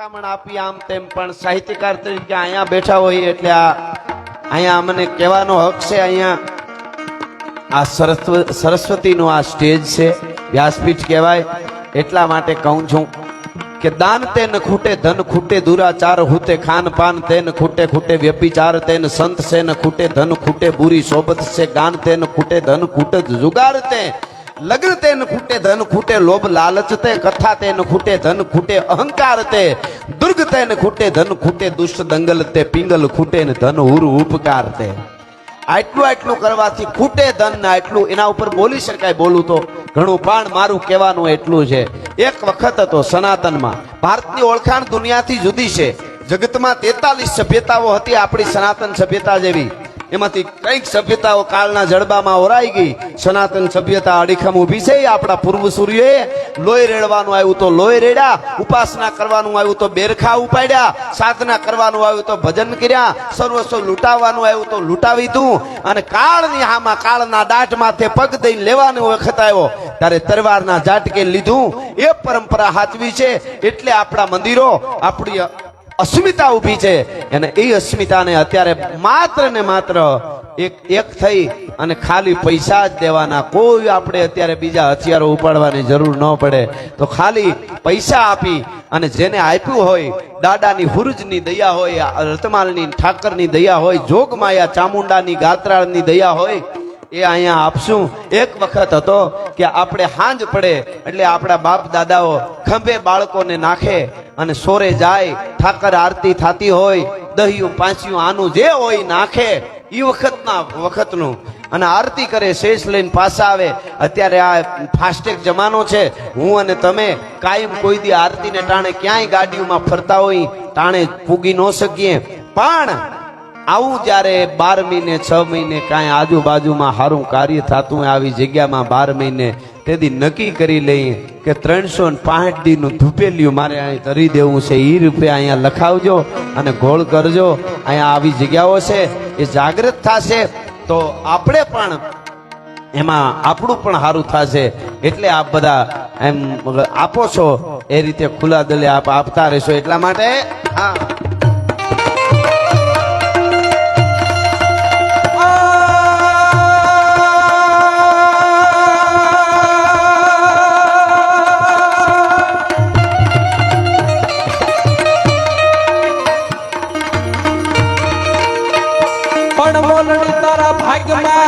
શિખામણ આપી આમ તેમ પણ સાહિત્યકાર તરીકે અહીંયા બેઠા હોય એટલે આ અહીંયા અમને કહેવાનો હક છે, અહીંયા આ સરસ્વ, સરસ્વતીનું આ સ્ટેજ છે, વ્યાસપીઠ કહેવાય. એટલા માટે કહું છું કે દાન તે ન ખૂટે, ધન ખૂટે, દુરાચાર હુતે, ખાન પાન તેન ખૂટે ખૂટે, વ્યભિચાર તે ન સંત છે ન ખૂટે, ધન ખૂટે, બુરી સોબત છે, ગાન તે ન ખૂટે, ધન ખૂટે જુગાર તે લગ્ન તે ન ખૂટે, ધન ખૂટે, લોભ લાલચ તે, કથા તે ન ખૂટે, ધન ખૂટે, અહંકાર તે, દુર્ગ તે ન ખૂટે, ધન ખૂટે, દુષ્ટ દંગલ તે, પિંગલ ખૂટે ને ધન હુર ઉપકાર તે. આટલું આટલું કરવાથી ખૂટે ધન ને આટલું, એના ઉપર બોલી શકાય બોલું તો ઘણું પણ મારું કહેવાનું એટલું છે. એક વખત હતો સનાતનમાં, ભારતની ઓળખાણ દુનિયાથી જુદી છે. જગતમાં તેતાલીસ સભ્યતાઓ હતી, આપણી સનાતન સભ્યતા જેવી. એમાંથી કંઈક સભ્યતાઓ કાળના જડબામાં ઓરાઈ ગઈ. સનાતન સભ્યતા અડીખમ ઊભી છે. આપણા પૂર્વ સૂર્યોએ લોહી રેડવાનું આવ્યું તો લોહી રેડ્યા, ઉપાસના કરવાનું આવ્યું તો બેરખા ઉપાડ્યા, સાધના કરવાનું આવ્યું તો ભજન કર્યા, સર્વસ્વ લૂંટાવવાનું આવ્યું તો લૂંટાવી દઉં અને કાળની હામાં, કાળના દાટ માથે પગ દઈને લેવાનો વખત આવ્યો. ત્યારે તરવારના ઝાટકે લીધું. એ પરંપરા હાચવી છે. એટલે આપણા મંદિરો, આપણી અસ્મિતા ઊભી છે અને એ અસ્મિતાને અત્યારે માત્ર ને માત્ર એક એક થઈ અને ખાલી પૈસા જ દેવાના. કોઈ આપણે અત્યારે બીજા હથિયારો ઉપાડવાની જરૂર ન પડે. તો ખાલી પૈસા આપી અને જેને આપ્યું હોય, દાદાની હુરજની દયા હોય, રતમાલની ઠાકરની દયા હોય, જોગમાયા ચામુંડાની ગાત્રાળની દયા હોય, એ અહીંયા આપશું. એક વખત હતો કે આપણે હાંજ પડે એટલે આપણા બાપ દાદાઓ ખંભે બાળકોને નાખે અને સોરે જાય, ઠાકર આરતી થતી હોય, દહિયું પાંચિયું આનું જે હોય નાખે એ વખતના વખતનું. અને આરતી કરે, શેષ લઈને પાછા આવે. અત્યારે આ ફાસ્ટેગ જમાનો છે. હું અને તમે કાયમ કોઈ દી આરતીને ટાણે ક્યાંય ગાડીઓમાં ફરતા હોય, ટાણે પૂગી ન શકીએ. પણ આવું જ્યારે બાર મહિને, છ મહિને કાંઈ આજુબાજુમાં સારું કાર્ય થતું આવી જગ્યામાં બાર મહિને તેથી નક્કી કરી લઈએ કે ત્રણસો ને પાંચ દીનું ધૂપેલિયું મારે અહીં તરી દેવું છે. એ રૂપે અહીંયા લખાવજો અને ગોળ કરજો. અહીંયા આવી જગ્યાઓ છે. એ જાગૃત થશે તો આપણે પણ એમાં આપણું પણ સારું થશે. એટલે આપ બધા એમ આપો છો. એ રીતે ખુલ્લા દલે આપ આપતા રહેશો એટલા માટે, હા.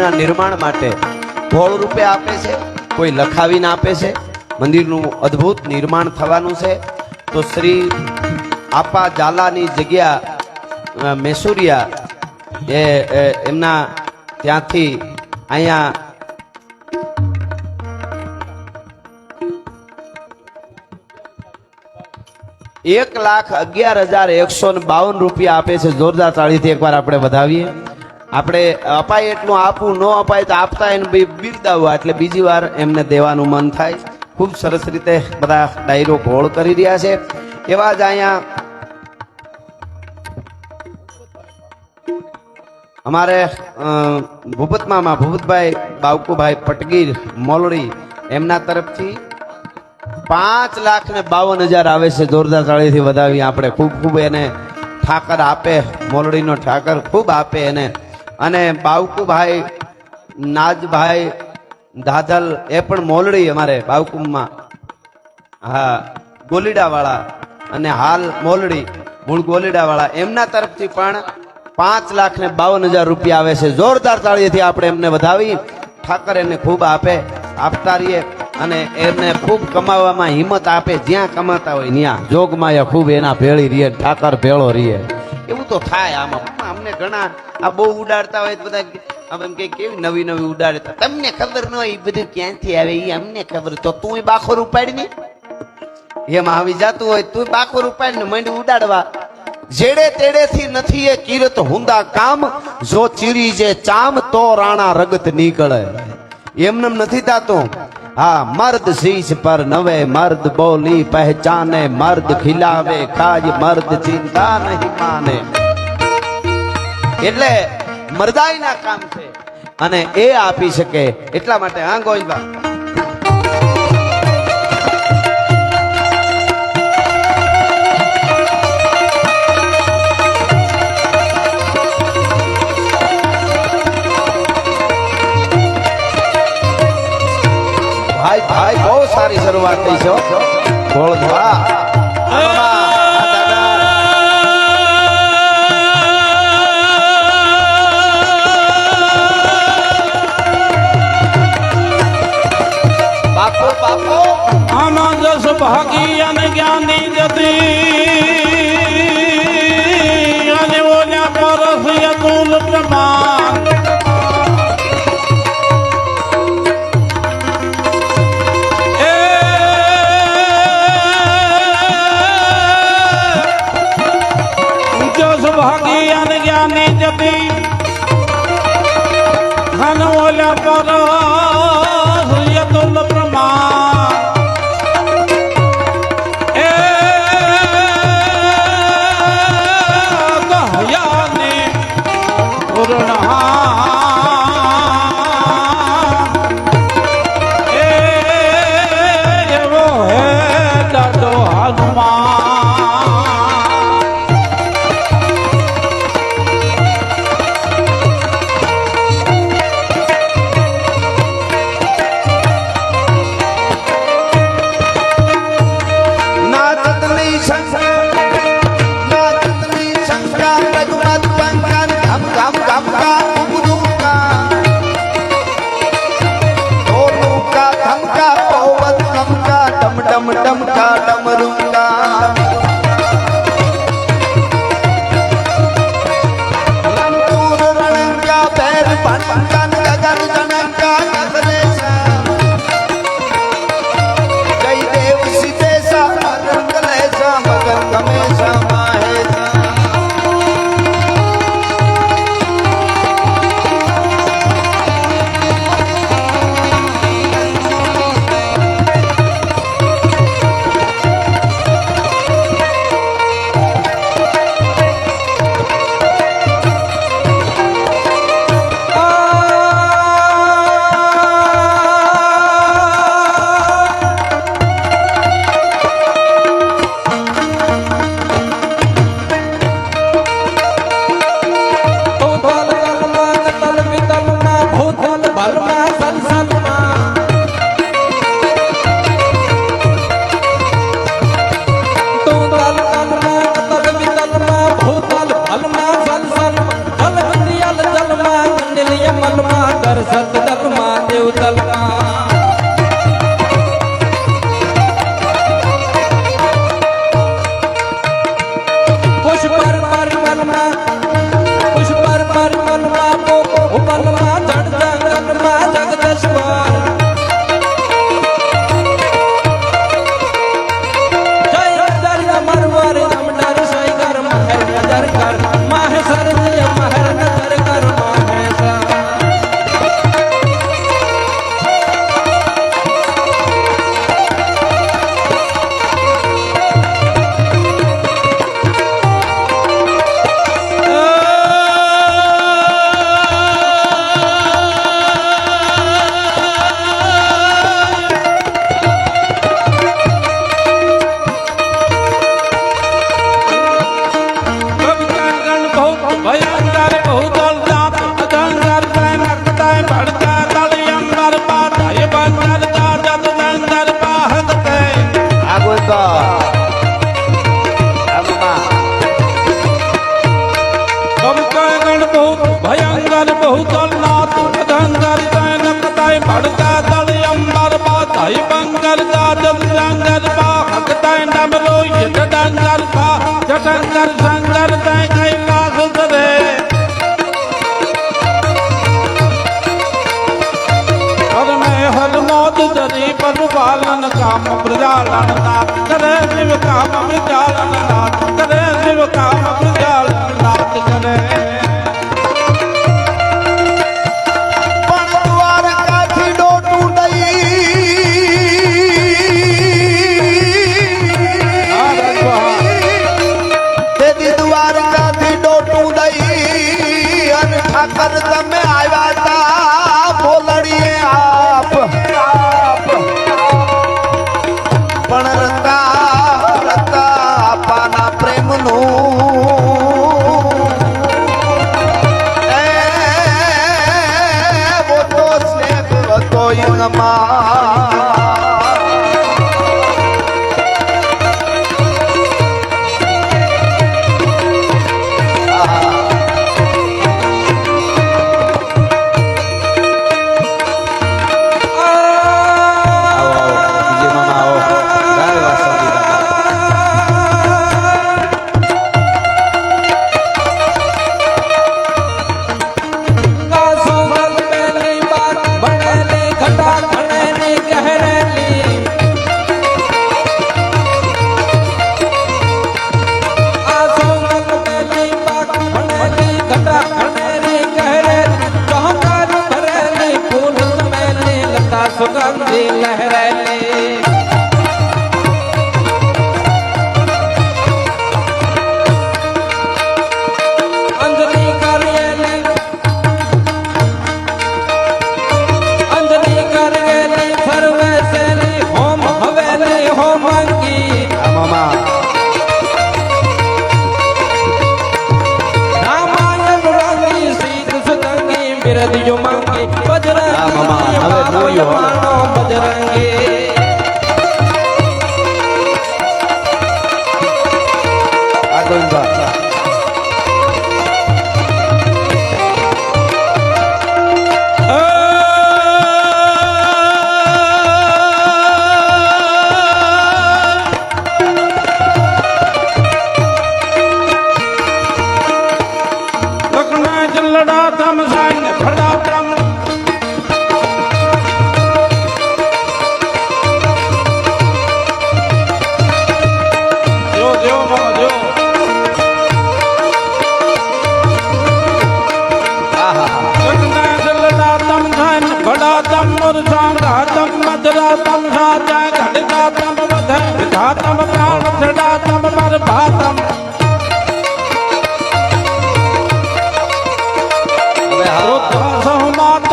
મંદિરના નિર્માણ માટે ફળ રૂપે આપે છે, કોઈ લખાવીને આપે છે, મંદિરનું અદ્ભુત નિર્માણ થવાનું છે. તો શ્રી આપા જાલાની જગ્યા મેસુરિયા એ, એમના ત્યાંથી અહીંયા એક લાખ અગિયાર હજાર એકસો બાવન રૂપિયા આપે છે. જોરદાર તાળીથી એકવાર આપણે વધાવીએ. આપણે અપાય એટલું આપવું, ન અપાય તો આપતા એને બિરદાવવા. એટલે બીજી વાર એમને દેવાનું મન થાય. ખૂબ સરસ રીતે બધા ડાયરો ઘોળ કરી રહ્યા છે. એવા જ અહીંયા અમારે ભૂપતમામાં ભૂપતભાઈ બાવકુભાઈ પટગીર, મોલડી, એમના તરફથી પાંચ લાખ ને બાવન હજાર આવે છે જોરદાર તાળીથી વધાવી. આપણે ખૂબ ખૂબ એને ઠાકર આપે, મોલડીનો ઠાકર ખૂબ આપે એને. અને બાવકુભાઈ, નાજભાઈ, દાદલ, એ પણ મોલડી અમારે બાવકુમમાં હા, ગોલીડાવાળા અને હાલ મોલડી, મૂળ ગોલીડાવાળા. એમના તરફથી પણ પાંચ લાખ ને બાવન હજાર રૂપિયા આવે છે. જોરદાર તાળીથી આપણે એમને વધાવી. ઠાકર એને ખૂબ આપે આપતા રહીએ અને એમને ખૂબ કમાવામાં હિંમત આપે. જ્યાં કમાતા હોય ત્યાં. જોગમાં એ ખૂબ એના ભેળી રહીએ, ઠાકર ભેળો રહીએ. તો થાય આમાં. અમને ઘણા આ બહુ ઉડાડતા હોય બધા આમ એમ કે કેવી નવી નવી ઉડાડતા? તમને ખબર ન હોય, એ બધું ક્યાંથી આવે? એ અમને ખબર. તો તું બાખોર ઉપાડી ને એમ આવી જાતું હોય, તું બાખોર ઉપાડીને મંડ ઉડાડવા. જેડે તેડે થી નથી એ કિરત હુંદા કામ, જો ચીરી જે ચામ, તો રાણા રગત નીકળે. એમને નથી થાતું. હા, મર્દ શીશ પર નવે, મર્દ બોલી પહેચાને, મર્દ ખિલાવે, કાજ મર્દ ચિંતા નહીં માને. એટલે મર્દાઈના કામ છે. અને એ આપી શકે એટલા માટે હા ગોવિંદબા ભાઈ ભાઈ, બહુ સારી શરૂઆત થઈ છે હો. જસ ભાગી અને જ્ઞાની જતી. ગોવિંદા આ બાબા કવિતાગણ બહુ ભયંકર બહુ દલદાત અધંકર પ્રેમ અકતાય ભડકા દલિયંકર પાતાય બંકર દાજત દંકર પાહત તે નમલો યત દંકર પા જટંકર સંકર તે કૈલાસ સદમોદ દરી પરવાલન કામ પ્રજાલન નાથ કરે શિવ કામ પ્રજાલન નાથ કરે શિવ કામ પ્રજાલન જવાનો બજરંગે. આગળ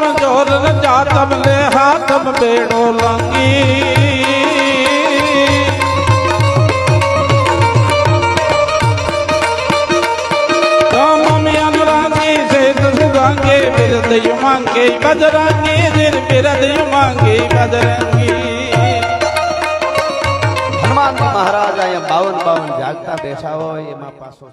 રામ જોર જાતમ લે હાથમ બેડો લાંગી બિરદ માંગે બદરંગી દિન બિરદ માંગે બદરંગી હનુમાન મહારાજ અહીંયા બાવન બાવન જાગતા બેઠા હોય એમાં પાછો